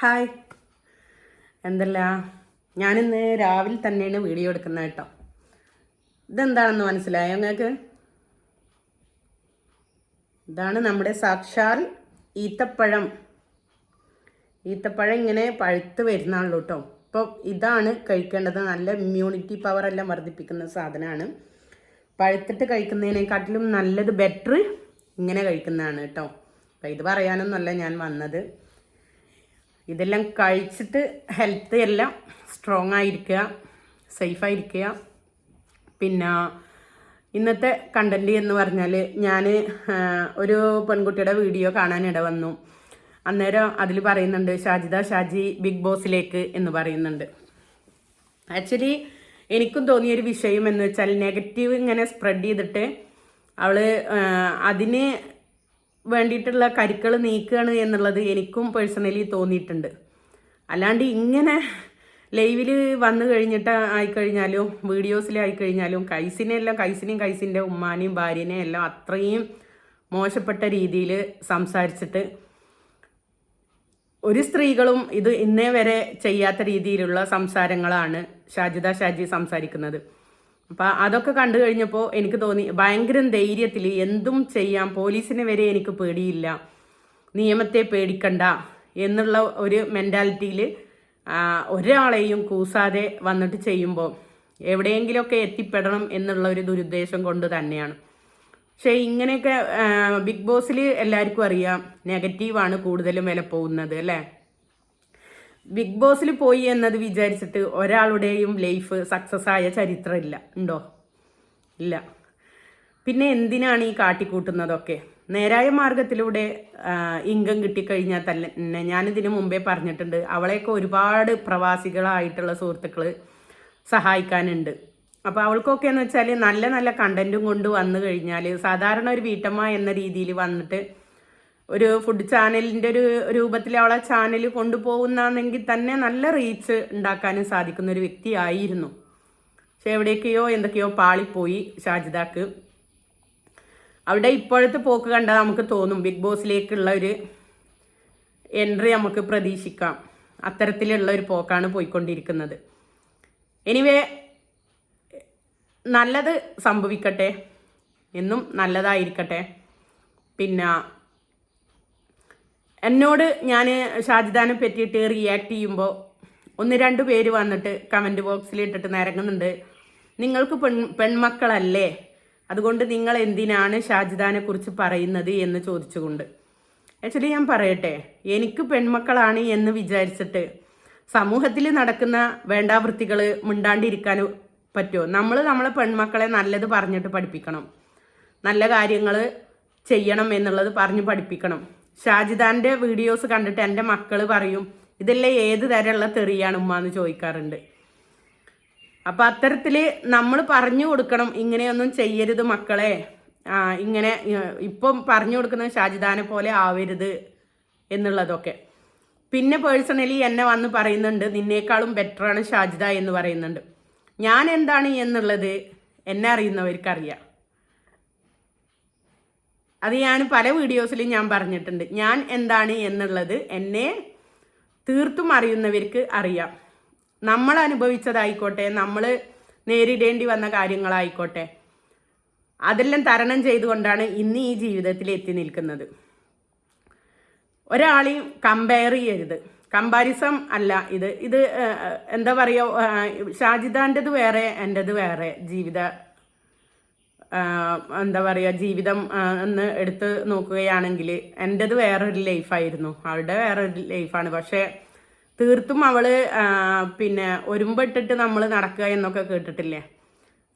Hi. എന്തല്ല? ഞാനിന്ന് രാവിലെ തന്നെയാണ് വീഡിയോ എടുക്കുന്നത് കേട്ടോ. ഇതെന്താണെന്ന് മനസ്സിലായോ നിങ്ങൾക്ക് ഇതാണ് നമ്മുടെ സാക്ഷാൽ ഈത്തപ്പഴം. ഈത്തപ്പഴം ഇങ്ങനെ പഴുത്ത് വരുന്നുള്ളൂ കേട്ടോ. അപ്പോൾ ഇതാണ് കഴിക്കേണ്ടത്. നല്ല ഇമ്മ്യൂണിറ്റി പവർ എല്ലാം വർദ്ധിപ്പിക്കുന്ന സാധനമാണ്. പഴുത്തിട്ട് കഴിക്കുന്നതിനെക്കാട്ടിലും നല്ലത് ബെറ്റർ ഇങ്ങനെ കഴിക്കുന്നതാണ് കേട്ടോ. അപ്പോൾ ഇത് പറയാനൊന്നുമല്ല ഞാൻ വന്നത്. ഇതെല്ലാം കഴിച്ചിട്ട് ഹെൽത്ത് എല്ലാം സ്ട്രോങ് ആയിരിക്കുക സേഫ് ആയിരിക്കുക. പിന്നെ ഇന്നത്തെ കണ്ടന്റ് എന്ന് പറഞ്ഞാൽ ഞാൻ ഒരു പെൺകുട്ടിയുടെ വീഡിയോ കാണാനിട വന്നു. അന്നേരം അതിൽ പറയുന്നുണ്ട് ഷാജിദ ഷാജി ബിഗ് ബോസിലേക്ക് എന്ന് പറയുന്നുണ്ട്. ആക്ച്വലി എനിക്കും തോന്നിയൊരു വിഷയം എന്ന് വെച്ചാൽ നെഗറ്റീവ് ഇങ്ങനെ സ്പ്രെഡ് ചെയ്തിട്ട് അവൾ ആ, അതിന് വേണ്ടിയിട്ടുള്ള കരുക്കൾ നീക്കുകയാണ് എന്നുള്ളത് എനിക്കും പേഴ്സണലി തോന്നിയിട്ടുണ്ട്. അല്ലാണ്ട് ഇങ്ങനെ ലൈവിൽ വന്നു കഴിഞ്ഞിട്ട് ആയിക്കഴിഞ്ഞാലും വീഡിയോസിൽ ആയിക്കഴിഞ്ഞാലും കൈസിനെല്ലാം കൈസിനെയും കൈസിന്റെ ഉമ്മാനെയും ഭാര്യനെയും എല്ലാം അത്രയും മോശപ്പെട്ട രീതിയിൽ സംസാരിച്ചിട്ട് ഒരു സ്ത്രീകളും ഇത് ഇന്നേ വരെ ചെയ്യാത്ത രീതിയിലുള്ള സംസാരങ്ങളാണ് ഷാജിദ ഷാജി സംസാരിക്കുന്നത്. അപ്പം അതൊക്കെ കണ്ടു കഴിഞ്ഞപ്പോൾ എനിക്ക് തോന്നി ഭയങ്കര ധൈര്യത്തിൽ എന്തും ചെയ്യാം പോലീസിനെ വരെ എനിക്ക് പേടിയില്ല നിയമത്തെ പേടിക്കണ്ട എന്നുള്ള ഒരു മെന്റാലിറ്റിയിൽ ഒരാളെയും കൂസാതെ വന്നിട്ട് ചെയ്യുമ്പോൾ എവിടെയെങ്കിലുമൊക്കെ എത്തിപ്പെടണം എന്നുള്ള ഒരു ദുരുദ്ദേശം കൊണ്ട് തന്നെയാണ്. പക്ഷേ ഇങ്ങനെയൊക്കെ ബിഗ് ബോസിൽ എല്ലാവർക്കും അറിയാം നെഗറ്റീവാണ് കൂടുതലും വില പോകുന്നത് അല്ലേ? ബിഗ് ബോസിൽ പോയി എന്നത് വിചാരിച്ചിട്ട് ഒരാളുടെയും ലൈഫ് സക്സസ് ആയ ചരിത്രമില്ല ഉണ്ടോ? ഇല്ല. പിന്നെ എന്തിനാണ് ഈ കാട്ടിക്കൂട്ടുന്നതൊക്കെ? നേരായ മാർഗത്തിലൂടെ ഇൻകം കിട്ടിക്കഴിഞ്ഞാൽ തന്നെ ഞാനിതിനു മുമ്പേ പറഞ്ഞിട്ടുണ്ട്. അവളെയൊക്കെ ഒരുപാട് പ്രവാസികളായിട്ടുള്ള സുഹൃത്തുക്കൾ സഹായിക്കാനുണ്ട്. അപ്പോൾ അവൾക്കൊക്കെ എന്ന് വെച്ചാൽ നല്ല നല്ല കണ്ടന്റും കൊണ്ട് വന്നു കഴിഞ്ഞാൽ സാധാരണ ഒരു വീട്ടമ്മ എന്ന രീതിയിൽ വന്നിട്ട് ഒരു ഫുഡ് ചാനലിന്റെ ഒരു രൂപത്തിൽ അവളെ ചാനൽ കൊണ്ടുപോകുന്നെങ്കിൽ തന്നെ നല്ല റീച്ച് ഉണ്ടാക്കാനും സാധിക്കുന്ന ഒരു വ്യക്തിയായിരുന്നു. പക്ഷെ എവിടേക്കെയോ എന്തൊക്കെയോ പാളിപ്പോയി ഷാജിദാക്ക്. അവിടെ ഇപ്പോഴത്തെ പോക്ക് കണ്ടാൽ നമുക്ക് തോന്നും ബിഗ് ബോസിലേക്കുള്ള ഒരു എൻട്രി നമുക്ക് പ്രതീക്ഷിക്കാം. അത്തരത്തിലുള്ള ഒരു പോക്കാണ് പോയിക്കൊണ്ടിരിക്കുന്നത്. എനിവേ നല്ലത് സംഭവിക്കട്ടെ. എന്നും നല്ലതായിരിക്കട്ടെ. പിന്നെ എന്നോട് ഞാൻ ഷാജിദാനെ പറ്റിയിട്ട് റിയാക്ട് ചെയ്യുമ്പോൾ ഒന്ന് രണ്ട് പേര് വന്നിട്ട് കമന്റ് ബോക്സിൽ ഇട്ടിട്ട് നിരങ്ങുന്നുണ്ട്. നിങ്ങൾക്ക് പെൺ പെൺമക്കളല്ലേ? അതുകൊണ്ട് നിങ്ങൾ എന്തിനാണ് ഷാജിദാനെ കുറിച്ച് പറയുന്നത് എന്ന് ചോദിച്ചുകൊണ്ട്. ആക്ച്വലി ഞാൻ പറയട്ടെ എനിക്ക് പെൺമക്കളാണ് എന്ന് വിചാരിച്ചിട്ട് സമൂഹത്തിൽ നടക്കുന്ന വേണ്ടാവൃത്തികൾ മിണ്ടാണ്ടിരിക്കാൻ പറ്റുമോ നമ്മൾ നമ്മളെ പെൺമക്കളെ നല്ലത് പറഞ്ഞിട്ട് പഠിപ്പിക്കണം. നല്ല കാര്യങ്ങൾ ചെയ്യണം എന്നുള്ളത് പറഞ്ഞ് പഠിപ്പിക്കണം. ഷാജിദാന്റെ വീഡിയോസ് കണ്ടിട്ട് എന്റെ മക്കൾ പറയും ഇതെല്ലാം ഏത് തരമുള്ള തെറിയാണ്? ഉമ്മ എന്ന് ചോദിക്കാറുണ്ട്. അപ്പം അത്തരത്തിൽ നമ്മൾ പറഞ്ഞു കൊടുക്കണം ഇങ്ങനെയൊന്നും ചെയ്യരുത് മക്കളെ. ആ, ഇങ്ങനെ ഇപ്പം പറഞ്ഞു കൊടുക്കുന്നത് ഷാജിദാനെ പോലെ ആവരുത് എന്നുള്ളതൊക്കെ. പിന്നെ പേഴ്സണലി എന്നെ വന്ന് പറയുന്നുണ്ട് നിന്നേക്കാളും ബെറ്ററാണ് ഷാജിദ എന്ന് പറയുന്നുണ്ട്. ഞാൻ എന്താണ് എന്നുള്ളത് എന്നെ അറിയുന്നവർക്കറിയാം. അത് ഞാൻ പല വീഡിയോസിലും ഞാൻ പറഞ്ഞിട്ടുണ്ട്. ഞാൻ എന്താണ് എന്നുള്ളത് എന്നെ തീർത്തും അറിയുന്നവർക്ക് അറിയാം. നമ്മൾ അനുഭവിച്ചതായിക്കോട്ടെ നമ്മൾ നേരിടേണ്ടി വന്ന കാര്യങ്ങളായിക്കോട്ടെ അതെല്ലാം തരണം ചെയ്തുകൊണ്ടാണ് ഇന്ന് ഈ ജീവിതത്തിൽ എത്തി നിൽക്കുന്നത്. ഒരാളെയും കമ്പയർ ചെയ്യരുത്. കമ്പാരിസം അല്ല ഇത്. ഇത് എന്താ പറയുക ഷാജിദാന്റെത് വേറെ എന്റെത് വേറെ ജീവിത എന്താ പറയുക ജീവിതം എന്ന് എടുത്ത് നോക്കുകയാണെങ്കിൽ എന്റെത് വേറൊരു ലൈഫായിരുന്നു അവളുടെ വേറൊരു ലൈഫാണ് പക്ഷേ തീർത്തും അവൾ പിന്നെ ഒരുമ്പിട്ടിട്ട് നമ്മൾ നടക്കുക എന്നൊക്കെ കേട്ടിട്ടില്ലേ?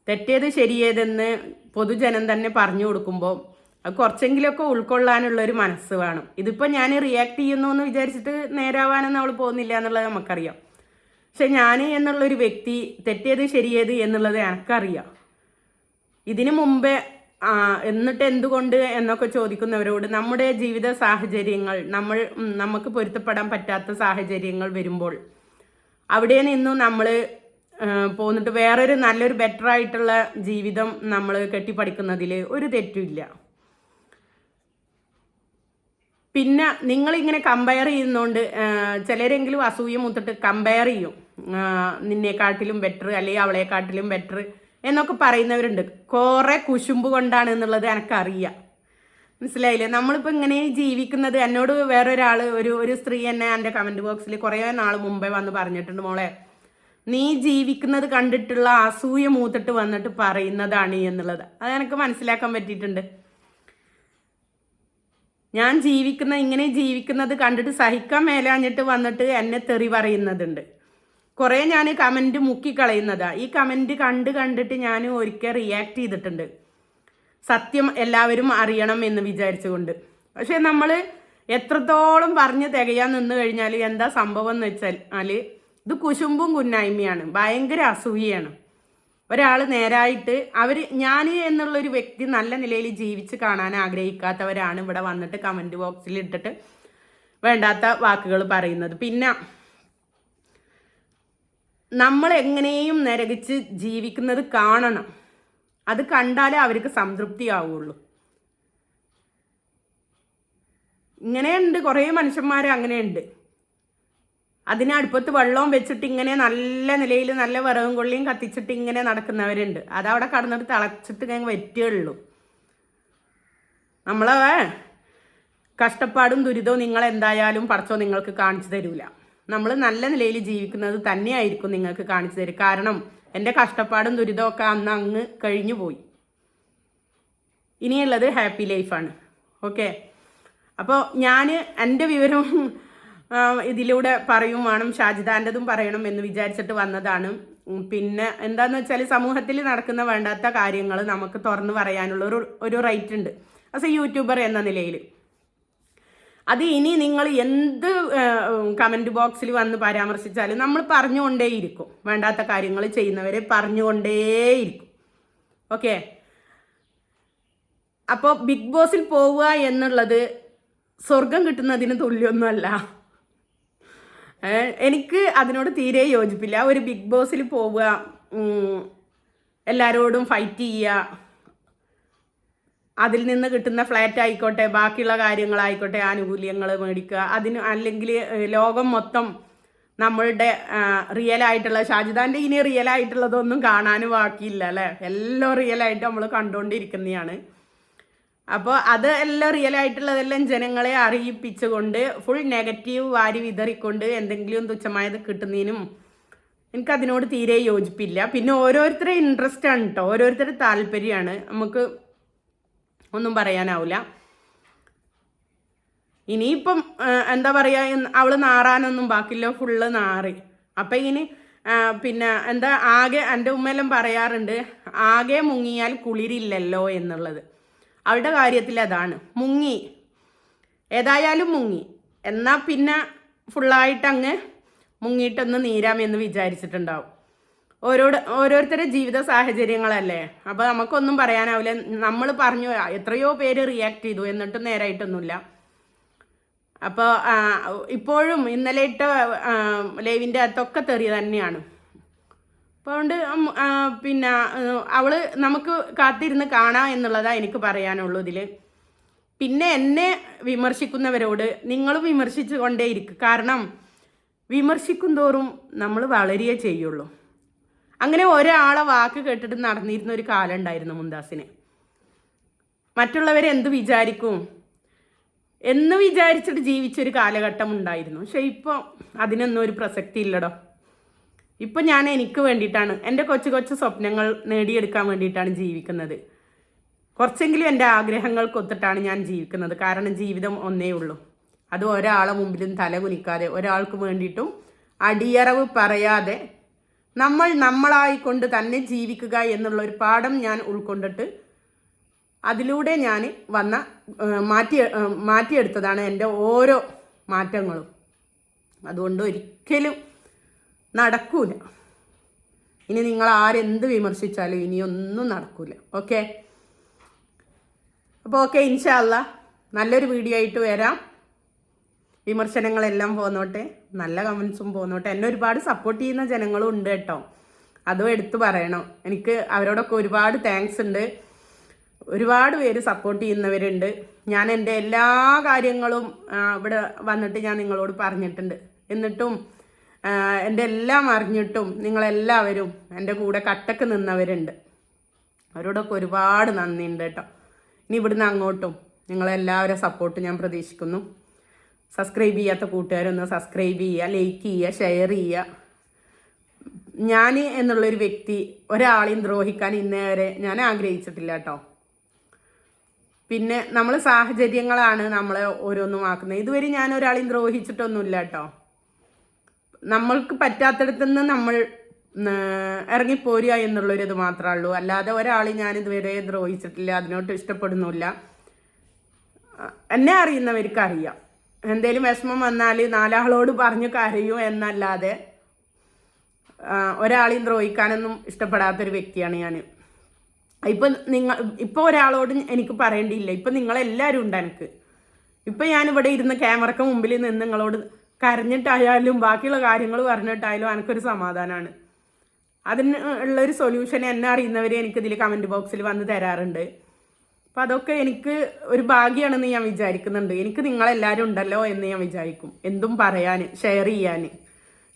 തെറ്റേത് ശരിയേതെന്ന് പൊതുജനം തന്നെ പറഞ്ഞു കൊടുക്കുമ്പോൾ അത് കുറച്ചെങ്കിലുമൊക്കെ ഉൾക്കൊള്ളാനുള്ള ഒരു മനസ്സ് വേണം. ഇതിപ്പോൾ ഞാൻ റിയാക്ട് ചെയ്യുന്നു എന്ന് വിചാരിച്ചിട്ട് നേരാവാനൊന്നും അവൾ പോകുന്നില്ല എന്നുള്ളത് നമുക്കറിയാം. പക്ഷെ ഞാൻ എന്നുള്ളൊരു വ്യക്തി തെറ്റേത് ശരിയേത് എന്നുള്ളത് എനിക്കറിയാം. ഇതിനു മുമ്പേ എന്നിട്ട് എന്തുകൊണ്ട് എന്നൊക്കെ ചോദിക്കുന്നവരോട് നമ്മുടെ ജീവിത സാഹചര്യങ്ങൾ നമ്മൾ നമുക്ക് പൊരുത്തപ്പെടാൻ പറ്റാത്ത സാഹചര്യങ്ങൾ വരുമ്പോൾ അവിടെ നിന്നും നമ്മൾ പോന്നിട്ട് വേറൊരു നല്ലൊരു ബെറ്റർ ആയിട്ടുള്ള ജീവിതം നമ്മൾ കെട്ടിപ്പടിക്കുന്നതിൽ ഒരു തെറ്റുമില്ല. പിന്നെ നിങ്ങളിങ്ങനെ കമ്പയർ ചെയ്യുന്നതുകൊണ്ട് ചിലരെങ്കിലും അസൂയ മുത്തിട്ട് കമ്പയർ ചെയ്യും. നിന്നെക്കാട്ടിലും ബെറ്റർ അല്ലെങ്കിൽ അവളെക്കാട്ടിലും ബെറ്റർ എന്നൊക്കെ പറയുന്നവരുണ്ട്. കുറേ കുശുമ്പ് കൊണ്ടാണ് എന്നുള്ളത് എനിക്കറിയാം. മനസ്സിലായില്ലേ? നമ്മളിപ്പോൾ ഇങ്ങനെ ജീവിക്കുന്നത് എന്നോട് വേറൊരാൾ ഒരു ഒരു സ്ത്രീ എന്നെ എന്റെ കമന്റ് ബോക്സിൽ കുറേ നാൾ മുമ്പേ വന്ന് പറഞ്ഞിട്ടുണ്ട് മോളെ. നീ ജീവിക്കുന്നത് കണ്ടിട്ടുള്ള അസൂയ മൂത്തിട്ട് വന്നിട്ട് പറയുന്നതാണ് എന്നുള്ളത്. അത് എനിക്ക് മനസ്സിലാക്കാൻ പറ്റിയിട്ടുണ്ട്. ഞാൻ ജീവിക്കുന്ന ഇങ്ങനെ ജീവിക്കുന്നത് കണ്ടിട്ട് സഹിക്കാൻ മേലാഞ്ഞിട്ട് വന്നിട്ട് എന്നെ തെറി പറയുന്നതുണ്ട്. കുറേ ഞാൻ കമന്റ് മുക്കിക്കളയുന്നതാണ് ഈ കമന്റ് കണ്ട് കണ്ടിട്ട് ഞാൻ ഒരിക്കൽ റിയാക്ട് ചെയ്തിട്ടുണ്ട്. സത്യം എല്ലാവരും അറിയണം എന്ന് വിചാരിച്ചുകൊണ്ട്. പക്ഷെ നമ്മൾ എത്രത്തോളം പറഞ്ഞ് തികയാൻ നിന്ന് കഴിഞ്ഞാൽ എന്താ സംഭവം എന്ന് വെച്ചാൽ ഇത് കുശുമ്പും കുന്നായ്മയാണ്. ഭയങ്കര അസൂയയാണ്. ഒരാൾ നേരായിട്ട് അവർ ഞാൻ എന്നുള്ളൊരു വ്യക്തി നല്ല നിലയിൽ ജീവിച്ച് കാണാൻ ആഗ്രഹിക്കാത്തവരാണ് ഇവിടെ വന്നിട്ട് കമന്റ് ബോക്സിൽ ഇട്ടിട്ട് വേണ്ടാത്ത വാക്കുകൾ പറയുന്നത്. പിന്നെ നമ്മൾ എങ്ങനെയും നരകിച്ച് ജീവിക്കുന്നത് കാണണം. അത് കണ്ടാലേ അവർക്ക് സംതൃപ്തി ആവുള്ളൂ ഇങ്ങനെയുണ്ട് കുറേ മനുഷ്യന്മാർ അങ്ങനെയുണ്ട്. അതിന് അടുപ്പത്ത് വെള്ളവും വെച്ചിട്ട് ഇങ്ങനെ നല്ല നിലയിൽ നല്ല വിറകും കൊള്ളിയും കത്തിച്ചിട്ട് ഇങ്ങനെ നടക്കുന്നവരുണ്ട്. അതവിടെ കടന്നിട്ട് തിളച്ചിട്ട് ഞങ്ങൾ വറ്റുകയുള്ളൂ നമ്മളെ കഷ്ടപ്പാടും ദുരിതവും നിങ്ങൾ എന്തായാലും പടച്ചോ നിങ്ങൾക്ക് കാണിച്ചു തരൂല. നമ്മൾ നല്ല നിലയിൽ ജീവിക്കുന്നത് തന്നെയായിരിക്കും നിങ്ങൾക്ക് കാണിച്ചു തരും. കാരണം എന്റെ കഷ്ടപ്പാടും ദുരിതവും ഒക്കെ അന്ന് അങ്ങ് കഴിഞ്ഞു പോയി. ഇനിയുള്ളത് ഹാപ്പി ലൈഫാണ് ഓക്കെ? അപ്പോൾ ഞാൻ എന്റെ വിവരം ഇതിലൂടെ പറയും വേണം ഷാജിദാന്റെതും പറയണം എന്ന് വിചാരിച്ചിട്ട് വന്നതാണ്. പിന്നെ എന്താന്ന് വെച്ചാൽ സമൂഹത്തിൽ നടക്കുന്ന വേണ്ടാത്ത കാര്യങ്ങൾ നമുക്ക് തുറന്നു പറയാനുള്ള ഒരു ഒരു റൈറ്റ് ഉണ്ട് ആസ് എ യൂട്യൂബർ എന്ന നിലയിൽ അത് ഇനി നിങ്ങൾ എന്ത് കമന്റ് ബോക്സിൽ വന്ന് പരാമർശിച്ചാലും നമ്മൾ പറഞ്ഞുകൊണ്ടേയിരിക്കും. വേണ്ടാത്ത കാര്യങ്ങൾ ചെയ്യുന്നവരെ പറഞ്ഞുകൊണ്ടേയിരിക്കും. ഓക്കെ അപ്പോൾ ബിഗ് ബോസിൽ പോവുക എന്നുള്ളത് സ്വർഗം കിട്ടുന്നതിന് തുല്യമൊന്നുമല്ല എനിക്ക് അതിനോട് തീരെ യോജിപ്പില്ല. ഒരു ബിഗ് ബോസിൽ പോവുക എല്ലാവരോടും ഫൈറ്റ് ചെയ്യുക അതിൽ നിന്ന് കിട്ടുന്ന ഫ്ലാറ്റ് ആയിക്കോട്ടെ ബാക്കിയുള്ള കാര്യങ്ങളായിക്കോട്ടെ ആനുകൂല്യങ്ങൾ മേടിക്കുക. അതിന് അല്ലെങ്കിൽ ലോകം മൊത്തം നമ്മളുടെ റിയൽ ആയിട്ടുള്ള ഷാജിദാന്റെ ഇനി റിയൽ ആയിട്ടുള്ളതൊന്നും കാണാനും ബാക്കിയില്ല അല്ലേ? എല്ലാം റിയൽ ആയിട്ട് നമ്മൾ കണ്ടുകൊണ്ടിരിക്കുന്നതാണ് അപ്പോൾ അത് എല്ലാം റിയൽ ആയിട്ടുള്ളതെല്ലാം ജനങ്ങളെ അറിയിപ്പിച്ചുകൊണ്ട് ഫുൾ നെഗറ്റീവ് വാരി വിതറിക്കൊണ്ട് എന്തെങ്കിലും തുച്ഛമായത് കിട്ടുന്നതിനും എനിക്കതിനോട് തീരെ യോജിപ്പില്ല. പിന്നെ ഓരോരുത്തരുടെ ഇൻട്രസ്റ്റ് ആണ് കേട്ടോ ഓരോരുത്തരുടെ താല്പര്യമാണ്. നമുക്ക് ഒന്നും പറയാനാവില്ല ഇനിയിപ്പം എന്താ പറയുക അവൾ നാറാനൊന്നും ബാക്കില്ല ഫുള്ള് നാറി. അപ്പം ഇനി പിന്നെ എന്താ ആകെ എന്റെ ഉമ്മയെല്ലാം പറയാറുണ്ട് ആകെ മുങ്ങിയാൽ കുളിരില്ലല്ലോ എന്നുള്ളത്. അവളുടെ കാര്യത്തിൽ അതാണ്. മുങ്ങി. ഏതായാലും മുങ്ങി. എന്നാൽ പിന്നെ ഫുള്ളായിട്ട് അങ്ങ് മുങ്ങിയിട്ടൊന്ന് നീരാമെന്ന് വിചാരിച്ചിട്ടുണ്ടാവും. ഓരോട് ഓരോരുത്തരുടെ ജീവിത സാഹചര്യങ്ങളല്ലേ? അപ്പോൾ നമുക്കൊന്നും പറയാനാവില്ല. നമ്മൾ പറഞ്ഞു എത്രയോ പേര് റിയാക്ട് ചെയ്തു. എന്നിട്ടും നേരായിട്ടൊന്നുമില്ല. അപ്പോൾ ഇപ്പോഴും ഇന്നലെ ഇട്ട ലൈവിന്റെ അകത്തൊക്കെ തെറി തന്നെയാണ്. അപ്പോൾ അതുകൊണ്ട് പിന്നെ അവൾ നമുക്ക് കാത്തിരുന്ന് കാണാം എന്നുള്ളതാണ് എനിക്ക് പറയാനുള്ളൂ ഇതിൽ പിന്നെ എന്നെ വിമർശിക്കുന്നവരോട് നിങ്ങൾ വിമർശിച്ചു കൊണ്ടേയിരിക്കും. കാരണം വിമർശിക്കും തോറും നമ്മൾ വളരെ ചെയ്യുള്ളൂ. അങ്ങനെ ഒരാളെ വാക്ക് കേട്ടിട്ട് നടന്നിരുന്ന ഒരു കാലം ഉണ്ടായിരുന്നു മുന്താസിന് മറ്റുള്ളവരെ എന്ത് വിചാരിക്കും? എന്ന് വിചാരിച്ചിട്ട് ജീവിച്ചൊരു കാലഘട്ടം ഉണ്ടായിരുന്നു. പക്ഷെ ഇപ്പോൾ അതിനൊന്നും ഒരു പ്രസക്തി ഇല്ലടോ. ഇപ്പം ഞാൻ എനിക്ക് വേണ്ടിയിട്ടാണ് എന്റെ കൊച്ചു കൊച്ചു സ്വപ്നങ്ങൾ നേടിയെടുക്കാൻ വേണ്ടിയിട്ടാണ് ജീവിക്കുന്നത്. കുറച്ചെങ്കിലും എന്റെ ആഗ്രഹങ്ങൾക്കൊത്തിട്ടാണ് ഞാൻ ജീവിക്കുന്നത്. കാരണം ജീവിതം ഒന്നേ ഉള്ളൂ. അത് ഒരാളെ മുമ്പിലും തല കുനിക്കാതെ ഒരാൾക്ക് വേണ്ടിയിട്ടും അടിയറവ് പറയാതെ നമ്മൾ നമ്മളായിക്കൊണ്ട് തന്നെ ജീവിക്കുക എന്നുള്ള ഒരു പാഠം ഞാൻ ഉൾക്കൊണ്ടിട്ട് അതിലൂടെ ഞാൻ വന്ന മാറ്റി മാറ്റിയെടുത്തതാണ് എന്റെ ഓരോ മാറ്റങ്ങളും. അതുകൊണ്ട് ഒരിക്കലും നടക്കൂല. ഇനി നിങ്ങൾ ആരെന്ത് വിമർശിച്ചാലും ഇനിയൊന്നും നടക്കൂല. ഓക്കെ? അപ്പോൾ ഓക്കെ ഇൻഷാല്ല നല്ലൊരു വീഡിയോ ആയിട്ട് വരാം. വിമർശനങ്ങളെല്ലാം പോന്നോട്ടെ നല്ല കമൻസും പോന്നോട്ടെ. എന്നെ ഒരുപാട് സപ്പോർട്ട് ചെയ്യുന്ന ജനങ്ങളും ഉണ്ട് കേട്ടോ. അതും എടുത്തു പറയണം. എനിക്ക് അവരോടൊക്കെ ഒരുപാട് താങ്ക്സ് ഉണ്ട്. ഒരുപാട് പേര് സപ്പോർട്ട് ചെയ്യുന്നവരുണ്ട്. ഞാൻ എന്റെ എല്ലാ കാര്യങ്ങളും ഇവിടെ വന്നിട്ട് ഞാൻ നിങ്ങളോട് പറഞ്ഞിട്ടുണ്ട്. എന്നിട്ടും എന്റെ എല്ലാം അറിഞ്ഞിട്ടും നിങ്ങളെല്ലാവരും എന്റെ കൂടെ കട്ടക്ക് നിന്നവരുണ്ട്. അവരോടൊക്കെ ഒരുപാട് നന്ദിയുണ്ട് കേട്ടോ. ഇനി ഇവിടുന്ന് അങ്ങോട്ടും നിങ്ങളെല്ലാവരും സപ്പോർട്ട് ഞാൻ പ്രതീക്ഷിക്കുന്നു. സബ്സ്ക്രൈബ് ചെയ്യാത്ത കൂട്ടുകാരൊന്ന് സബ്സ്ക്രൈബ് ചെയ്യുക ലൈക്ക് ചെയ്യുക ഷെയർ ചെയ്യുക. ഞാൻ എന്നുള്ളൊരു വ്യക്തി ഒരാളെയും ദ്രോഹിക്കാൻ ഇന്നേ വരെ ഞാൻ ആഗ്രഹിച്ചിട്ടില്ല കേട്ടോ. പിന്നെ നമ്മൾ സാഹചര്യങ്ങളാണ് നമ്മളെ ഓരോന്നും ആക്കുന്നത്. ഇതുവരെ ഞാൻ ഒരാളെയും ദ്രോഹിച്ചിട്ടൊന്നുമില്ല കേട്ടോ. നമ്മൾക്ക് പറ്റാത്തിടത്തു നിന്ന് നമ്മൾ ഇറങ്ങിപ്പോരുക എന്നുള്ളൊരു ഇത് മാത്രമേ ഉള്ളൂ. അല്ലാതെ ഒരാളെ ഞാൻ ഇതുവരെ ദ്രോഹിച്ചിട്ടില്ല അതിനോട്ട് ഇഷ്ടപ്പെടുന്നില്ല എന്നെ അറിയുന്നവർക്ക് അറിയാം. എന്തേലും വിഷമം വന്നാൽ നാലാളോട് പറഞ്ഞു കരയും എന്നല്ലാതെ ഒരാളെയും ദ്രോഹിക്കാനൊന്നും ഇഷ്ടപ്പെടാത്തൊരു വ്യക്തിയാണ് ഞാൻ ഇപ്പൊ നിങ്ങൾ ഇപ്പൊ ഒരാളോട് എനിക്ക് പറയേണ്ടിയില്ല. ഇപ്പൊ നിങ്ങളെല്ലാവരും ഉണ്ട് എനിക്ക്. ഇപ്പൊ ഞാൻ ഇവിടെ ഇരുന്ന് ക്യാമറക്ക് മുമ്പിൽ നിന്ന് നിങ്ങളോട് കരഞ്ഞിട്ടായാലും ബാക്കിയുള്ള കാര്യങ്ങൾ പറഞ്ഞിട്ടായാലും എനിക്കൊരു സമാധാനമാണ് അതിന് ഉള്ളൊരു സൊല്യൂഷൻ എന്നെ അറിയുന്നവർ എനിക്കിതിൽ കമന്റ് ബോക്സിൽ വന്ന് തരാറുണ്ട്. അപ്പം അതൊക്കെ എനിക്ക് ഒരു ഭാഗ്യമാണെന്ന് ഞാൻ വിചാരിക്കുന്നുണ്ട്. എനിക്ക് നിങ്ങളെല്ലാവരും ഉണ്ടല്ലോ എന്ന് ഞാൻ വിചാരിക്കും. എന്തും പറയാൻ ഷെയർ ചെയ്യാൻ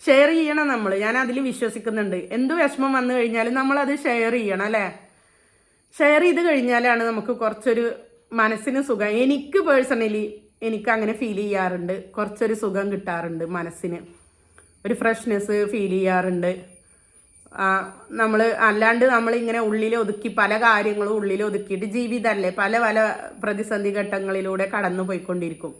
ഷെയർ ചെയ്യണം നമ്മൾ ഞാൻ അതിൽ വിശ്വസിക്കുന്നുണ്ട്. എന്ത് വിഷമം വന്നു കഴിഞ്ഞാലും നമ്മളത് ഷെയർ ചെയ്യണം അല്ലേ? ഷെയർ ചെയ്ത് കഴിഞ്ഞാലാണ് നമുക്ക് കുറച്ചൊരു മനസ്സിന് സുഖം. എനിക്ക് പേഴ്സണലി എനിക്ക് അങ്ങനെ ഫീൽ ചെയ്യാറുണ്ട്. കുറച്ചൊരു സുഖം കിട്ടാറുണ്ട് മനസ്സിന്. ഒരു ഫ്രഷ്നെസ് ഫീൽ ചെയ്യാറുണ്ട്. നമ്മൾ അല്ലാണ്ട് നമ്മളിങ്ങനെ ഉള്ളിൽ ഒതുക്കി പല കാര്യങ്ങളും ഉള്ളിൽ ഒതുക്കിയിട്ട് ജീവിതമല്ലേ പല പല പ്രതിസന്ധി ഘട്ടങ്ങളിലൂടെ കടന്നു പോയിക്കൊണ്ടിരിക്കും.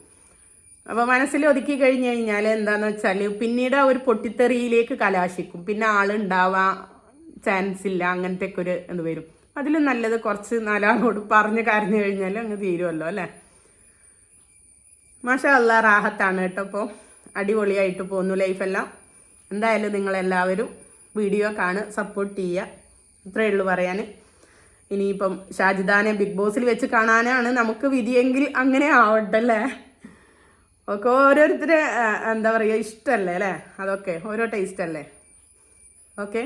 അപ്പോൾ മനസ്സിൽ ഒതുക്കി കഴിഞ്ഞ് കഴിഞ്ഞാൽ എന്താന്ന് വെച്ചാൽ പിന്നീട് ഒരു പൊട്ടിത്തെറിയിലേക്ക് കലാശിക്കും. പിന്നെ ആളുണ്ടാവാൻ ചാൻസ് ഇല്ല അങ്ങനത്തെ ഒക്കെ ഒരു ഇത് വരും. അതിലും നല്ലത് കുറച്ച് നാലാളോട് പറഞ്ഞ് കരഞ്ഞു കഴിഞ്ഞാൽ അങ്ങ് തീരുമല്ലോ അല്ലേ? മാഷ അല്ല റാഹത്താണ് കേട്ടോ അപ്പോൾ അടിപൊളിയായിട്ട് പോകുന്നു ലൈഫെല്ലാം എന്തായാലും നിങ്ങളെല്ലാവരും വീഡിയോ കാണ് സപ്പോർട്ട് ചെയ്യുക ഇത്രയേ ഉള്ളൂ പറയാൻ ഇനിയിപ്പം ഷാജിദാനെ ബിഗ് ബോസിൽ വെച്ച് കാണാനാണ് നമുക്ക് വിധിയെങ്കിൽ അങ്ങനെ ആവട്ടെ അല്ലേ ഒക്കെ ഓരോരുത്തരെ എന്താ പറയുക ഇഷ്ടമല്ലേ അല്ലേ? അതൊക്കെ ഓരോ ടേസ്റ്റ് അല്ലേ? ഓക്കെ